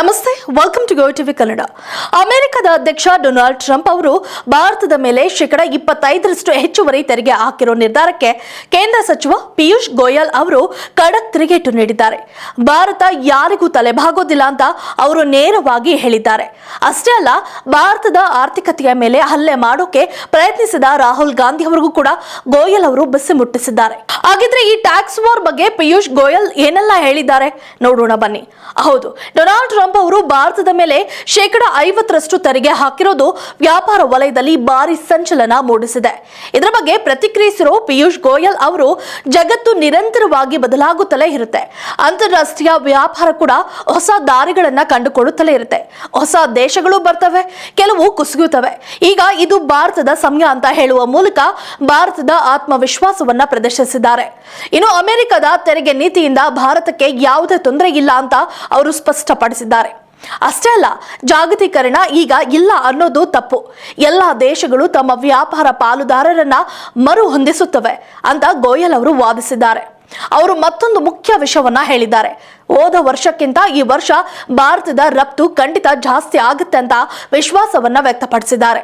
ನಮಸ್ತೆ welcome to go TV Kannada. ಅಮೆರಿಕದ ಅಧ್ಯಕ್ಷ ಡೊನಾಲ್ಡ್ ಟ್ರಂಪ್ ಅವರು ಭಾರತದ ಮೇಲೆ ಶೇಕಡ ಇಪ್ಪತ್ತೈದರಷ್ಟು ಹೆಚ್ಚುವರಿ ತೆರಿಗೆ ಹಾಕಿರೋ ನಿರ್ಧಾರಕ್ಕೆ ಕೇಂದ್ರ ಸಚಿವ ಪಿಯೂಷ್ ಗೋಯಲ್ ಅವರು ಕಡಕ್ ತಿರುಗೇಟು ನೀಡಿದ್ದಾರೆ. ಭಾರತ ಯಾರಿಗೂ ತಲೆಬಾಗೋದಿಲ್ಲ ಅಂತ ಅವರು ನೇರವಾಗಿ ಹೇಳಿದ್ದಾರೆ. ಅಷ್ಟೇ ಅಲ್ಲ, ಭಾರತದ ಆರ್ಥಿಕತೆಯ ಮೇಲೆ ಹಲ್ಲೆ ಮಾಡೋಕೆ ಪ್ರಯತ್ನಿಸಿದ ರಾಹುಲ್ ಗಾಂಧಿ ಅವರಿಗೂ ಕೂಡ ಗೋಯಲ್ ಅವರು ಬಿಸಿ ಮುಟ್ಟಿಸಿದ್ದಾರೆ. ಹಾಗಿದ್ರೆ ಈ ಟ್ಯಾಕ್ಸ್ ವಾರ್ ಬಗ್ಗೆ ಪಿಯೂಷ್ ಗೋಯಲ್ ಏನೆಲ್ಲ ಹೇಳಿದ್ದಾರೆ? ನೋಡೋಣ ಬನ್ನಿ. ಹೌದು, ಡೊನಾಲ್ಡ್ ಟ್ರಂಪ್ ಅವರು ಭಾರತದ ಮೇಲೆ ಶೇಕಡ ಐವತ್ತರಷ್ಟು ತೆರಿಗೆ ಹಾಕಿರೋದು ವ್ಯಾಪಾರ ವಲಯದಲ್ಲಿ ಭಾರಿ ಸಂಚಲನ ಮೂಡಿಸಿದೆ. ಇದರ ಬಗ್ಗೆ ಪ್ರತಿಕ್ರಿಯಿಸಿರುವ ಪಿಯೂಷ್ ಗೋಯಲ್ ಅವರು, ಜಗತ್ತು ನಿರಂತರವಾಗಿ ಬದಲಾಗುತ್ತಲೇ ಇರುತ್ತೆ. ಅಂತಾರಾಷ್ಟ್ರೀಯ ವ್ಯಾಪಾರ ಕೂಡ ಹೊಸ ದಾರಿಗಳನ್ನ ಕಂಡುಕೊಳ್ಳುತ್ತಲೇ ಇರುತ್ತೆ. ಹೊಸ ದೇಶಗಳು ಬರ್ತವೆ, ಕೆಲವು ಕುಸಿಯುತ್ತವೆ. ಈಗ ಇದು ಭಾರತದ ಸಮಯ ಅಂತ ಹೇಳುವ ಮೂಲಕ ಭಾರತದ ಆತ್ಮವಿಶ್ವಾಸವನ್ನ ಪ್ರದರ್ಶಿಸಿದ್ದಾರೆ. ಇನ್ನು ಅಮೆರಿಕದ ತೆರಿಗೆ ನೀತಿಯಿಂದ ಭಾರತಕ್ಕೆ ಯಾವುದೇ ತೊಂದರೆ ಇಲ್ಲ ಅಂತ ಅವರು ಸ್ಪಷ್ಟಪಡಿಸಿದ್ದಾರೆ. ಅಷ್ಟೇ ಅಲ್ಲ, ಜಾಗತೀಕರಣ ಈಗ ಇಲ್ಲ ಅನ್ನೋದು ತಪ್ಪು. ಎಲ್ಲ ದೇಶಗಳು ತಮ್ಮ ವ್ಯಾಪಾರ ಪಾಲುದಾರರನ್ನ ಮರು ಹೊಂದಿಸುತ್ತವೆ ಅಂತ ಗೋಯಲ್ ಅವರು ವಾದಿಸಿದ್ದಾರೆ. ಅವರು ಮತ್ತೊಂದು ಮುಖ್ಯ ವಿಷಯವನ್ನ ಹೇಳಿದ್ದಾರೆ. ಹೋದ ವರ್ಷಕ್ಕಿಂತ ಈ ವರ್ಷ ಭಾರತದ ರಫ್ತು ಖಂಡಿತ ಜಾಸ್ತಿ ಆಗುತ್ತೆ ಅಂತ ವಿಶ್ವಾಸವನ್ನ ವ್ಯಕ್ತಪಡಿಸಿದ್ದಾರೆ.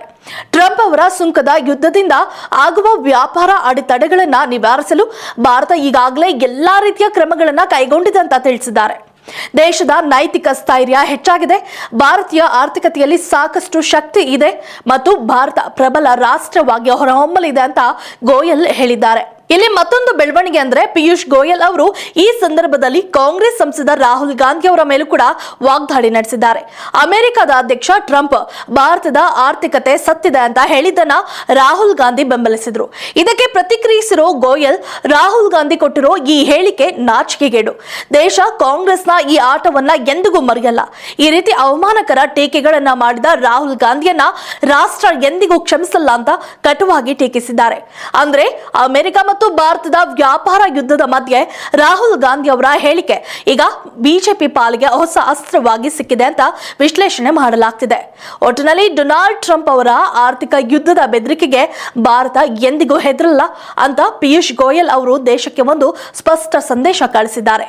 ಟ್ರಂಪ್ ಅವರ ಸುಂಕದ ಯುದ್ಧದಿಂದ ಆಗುವ ವ್ಯಾಪಾರ ಅಡೆತಡೆಗಳನ್ನ ನಿವಾರಿಸಲು ಭಾರತ ಈಗಾಗಲೇ ಎಲ್ಲಾ ರೀತಿಯ ಕ್ರಮಗಳನ್ನ ಕೈಗೊಂಡಿದೆ ಅಂತ ತಿಳಿಸಿದ್ದಾರೆ. ದೇಶದ ನೈತಿಕ ಸ್ಥೈರ್ಯ ಹೆಚ್ಚಾಗಿದೆ. ಭಾರತೀಯ ಆರ್ಥಿಕತೆಯಲ್ಲಿ ಸಾಕಷ್ಟು ಶಕ್ತಿ ಇದೆ ಮತ್ತು ಭಾರತ ಪ್ರಬಲ ರಾಷ್ಟ್ರವಾಗಿ ಹೊರಹೊಮ್ಮಲಿದೆ ಅಂತ ಗೋಯಲ್ ಹೇಳಿದ್ದಾರೆ. ಇಲ್ಲಿ ಮತ್ತೊಂದು ಬೆಳವಣಿಗೆ ಅಂದ್ರೆ ಪಿಯೂಷ್ ಗೋಯಲ್ ಅವರು ಈ ಸಂದರ್ಭದಲ್ಲಿ ಕಾಂಗ್ರೆಸ್ ಸಂಸದ ರಾಹುಲ್ ಗಾಂಧಿ ಅವರ ಮೇಲೂ ಕೂಡ ವಾಗ್ದಾಳಿ ನಡೆಸಿದ್ದಾರೆ. ಅಮೆರಿಕದ ಅಧ್ಯಕ್ಷ ಟ್ರಂಪ್ ಭಾರತದ ಆರ್ಥಿಕತೆ ಸತ್ತಿದೆ ಅಂತ ಹೇಳಿದ್ದನ್ನ ರಾಹುಲ್ ಗಾಂಧಿ ಬೆಂಬಲಿಸಿದ್ರು. ಇದಕ್ಕೆ ಪ್ರತಿಕ್ರಿಯಿಸಿರೋ ಗೋಯಲ್, ರಾಹುಲ್ ಗಾಂಧಿ ಕೊಟ್ಟಿರೋ ಈ ಹೇಳಿಕೆ ನಾಚಿಕೆಗೇಡು. ದೇಶ ಕಾಂಗ್ರೆಸ್ನ ಈ ಆಟವನ್ನ ಎಂದಿಗೂ ಮರೆಯಲ್ಲ. ಈ ರೀತಿ ಅವಮಾನಕರ ಟೀಕೆಗಳನ್ನ ಮಾಡಿದ ರಾಹುಲ್ ಗಾಂಧಿಯನ್ನ ರಾಷ್ಟ್ರ ಎಂದಿಗೂ ಕ್ಷಮಿಸಲ್ಲ ಅಂತ ಕಟುವಾಗಿ ಟೀಕಿಸಿದ್ದಾರೆ. ಅಂದ್ರೆ ಅಮೆರಿಕ ಮತ್ತು ಭಾರತದ ವ್ಯಾಪಾರ ಯುದ್ಧದ ಮಧ್ಯೆ ರಾಹುಲ್ ಗಾಂಧಿ ಅವರ ಹೇಳಿಕೆ. ಈಗ ಬಿಜೆಪಿ ಪಾಲಿಗೆ ಹೊಸ ಅಸ್ತ್ರವಾಗಿ ಸಿಕ್ಕಿದೆ ಅಂತ ವಿಶ್ಲೇಷಣೆ ಮಾಡಲಾಗ್ತಿದೆ. ಒಟ್ಟಿನಲ್ಲಿ ಡೊನಾಲ್ಡ್ ಟ್ರಂಪ್ ಅವರ ಆರ್ಥಿಕ ಯುದ್ಧದ ಬೆದರಿಕೆಗೆ ಭಾರತ ಎಂದಿಗೂ ಹೆದರಲ್ಲ ಅಂತ ಪಿಯೂಷ್ ಗೋಯಲ್ ಅವರು ದೇಶಕ್ಕೆ ಒಂದು ಸ್ಪಷ್ಟ ಸಂದೇಶ ಕಳಿಸಿದ್ದಾರೆ.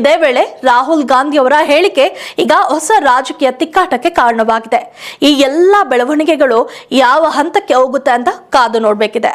ಇದೇ ವೇಳೆ ರಾಹುಲ್ ಗಾಂಧಿ ಅವರ ಹೇಳಿಕೆ ಈಗ ಹೊಸ ರಾಜಕೀಯ ತಿಕ್ಕಾಟಕ್ಕೆ ಕಾರಣವಾಗಿದೆ. ಈ ಎಲ್ಲ ಬೆಳವಣಿಗೆಗಳು ಯಾವ ಹಂತಕ್ಕೆ ಹೋಗುತ್ತೆ ಅಂತ ಕಾದು ನೋಡಬೇಕಿದೆ.